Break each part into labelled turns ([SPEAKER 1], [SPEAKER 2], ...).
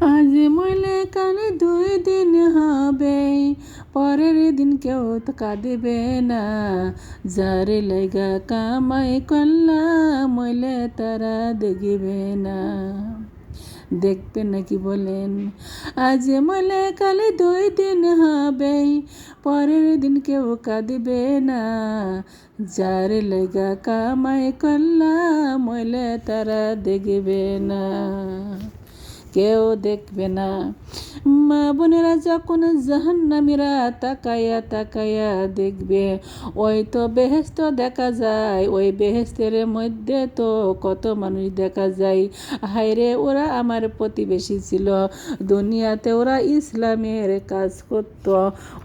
[SPEAKER 1] আজ মইলে কালে দুই দিন হবে, পরের দিন কেউ তো কাঁদিবে না। যার লেগা কামাই করলা, মইলে তারা দেখিবে না। দেখবে নাকি বলেন, আজ মলে কালে দুই দিন হবে, পরের দিন কেউ কাঁদবে না। যার লেগা কামাই করলা মলে তারা দেখবে না। কেউ দেখবে না। মা বোনেরা যখন জাহান্নামীরা তাকায়া তাকায়া দেখবে, ওই তো বেহেস্ত দেখা যায়, ওই বেহেস্তের মধ্যে তো কত মানুষ দেখা যায়। হাইরে ওরা আমার প্রতিবেশী ছিল। দুনিয়াতে ওরা ইসলামের কাজ করত।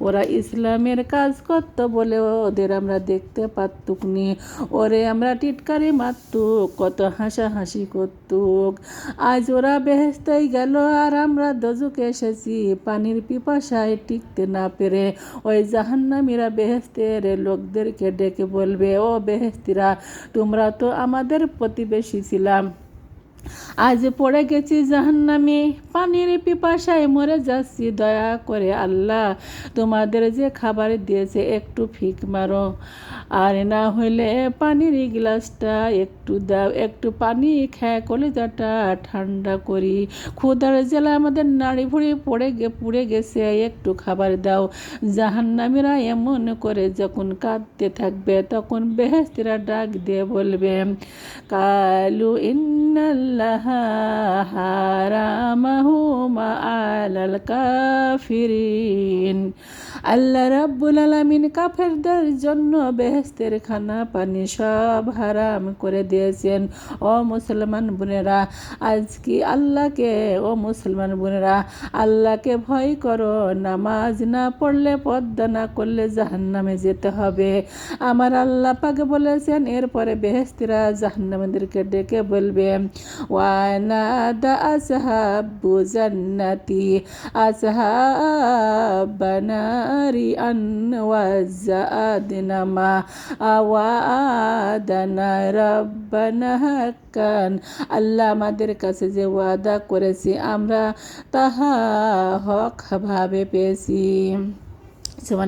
[SPEAKER 1] ওরা ইসলামের কাজ করত বলে ওদের আমরা দেখতে পারতুক নি। ওরে আমরা টিটকারি মারতুক, কত হাসাহাসি করতুক। আজ ওরা বেহেস্তাই গেল আর আমরা দজুকে এসেছি পানির পিপাসায় টিকতে না পেরে ওই জাহান্নামীরা বেহেস্তের লোকদেরকে ডেকে বলবে, ও বেহেস্তিরা তোমরা তো আমাদের প্রতিবেশী ছিলাম। আজ পড়ে গেছি জাহান্নামে। পানির পিপাসায় মরে যাচ্ছি, দয়া করে আল্লাহ তোমাদের যে খাবার দিয়েছে একটু ফিক মারো। আর না হইলে পানির গ্লাসটা একটু দাও, একটু পানি খেয়ে কলেজাটা ঠান্ডা করি। ক্ষুদার জেলা আমাদের নাড়ি ভুড়ি পড়ে গে, পুড়ে গেছে, একটু খাবার দাও। জাহান্নামীরা এমন করে যখন কাঁদতে থাকবে, তখন বেহেস্তিরা ডাক দিয়ে বলবে, কালু ইন্নাল্লাহ لها حرامهما على الكافرين. আল্লাহ রাব্বুল আলামিন কাফেরদের জন্য বেহেস্তের খানা, পানি সব হারাম করে দিয়েছেন। ও মুসলমান বোনেরা আজ কি আল্লাহকে, ও মুসলমান বোনেরা, আল্লাহকে ভয় করো, নামাজ না পড়লে পদ্মা না করলে জাহান্নামে যেতে হবে। আমার আল্লাহ পাকে বলেছেন, এরপরে বেহেস্তিরা জাহান্নামীদেরকে ডেকে বলবে ওয়ানাদা আসহাবু জান্নাতি আসহাবানারি আন ওয়াজাদনা মা আওয়াদানা রাব্বানা হাক্কান আল্লাহ আমাদের কাছে যে ওয়াদা করেছি, আমরা তাহা হকভাবে পেয়েছি।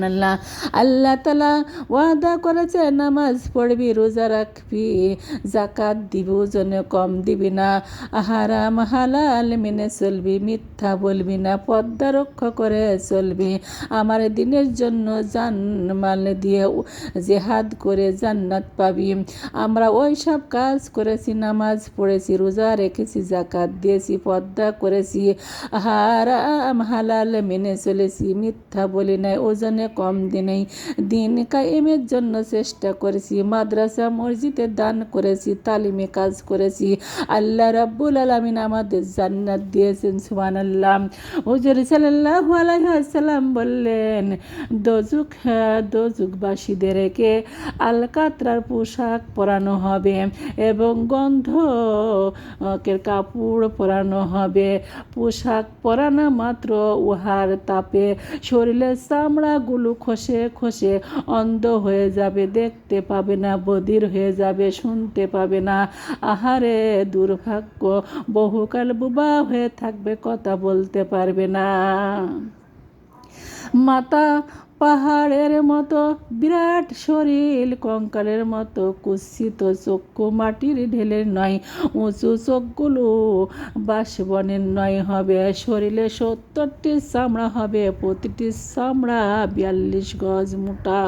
[SPEAKER 1] আল্লাহ আল্লাহ তালা ওয়াদা করেছে নামাজ পড়বি, রোজা রাখবি জাকাত দিব জনে কম দিবি না। হারাম হালাল মেনে চলবি, মিথ্যা বলবি না পদ্মা রক্ষা করে চলবি। আমার দিনের জন্য জান মাল দিয়ে জেহাদ করে জান্নাত পাবি। আমরা ওই সব কাজ করেছি, নামাজ পড়েছি, রোজা রেখেছি জাকাত দিয়েছি পদ্মা করেছি। হারাম হালাল মেনে চলেছি, মিথ্যা বলি নাই, ওজন ওজনে কম দিনেই। দিন কায়েমের জন্য চেষ্টা করেছি। মাদ্রাসা, মসজিদে দান করেছি, তালিমে কাজ করেছি। আল্লাহ রাব্বুল আলমিন আমাদের জান্নাত দিয়েছেন সুবান আল্লাহ হুজুর সাল্লাহ আলাইসাল্লাম বললেন দজুক দজুকবাসীদেরকে আলকাত্রার পোশাক পরানো হবে এবং গন্ধ কাপড় পরানো হবে। পোশাক পরানো মাত্র উহার তাপে। শরীরের চামড়া গুলো খসে খসে অন্ধ হয়ে যাবে, দেখতে পাবে না বদির হয়ে যাবে, শুনতে পাবে না। আহারে, দুর্ভাগ্য, বহুকাল বুবা হয়ে থাকবে, কথা বলতে পারবে না। মাতা পাহাড়ের মতো, বিরাট শরীর, কঙ্কালের মতো, কুৎসিত চক্ষু, মাটির ঢেলের নয়, উঁচু চোখগুলো বাসবনের নয় হবে, শরীরে সত্তরটি চামড়া হবে, প্রতিটি চামড়া বিয়াল্লিশ গজ মোটা।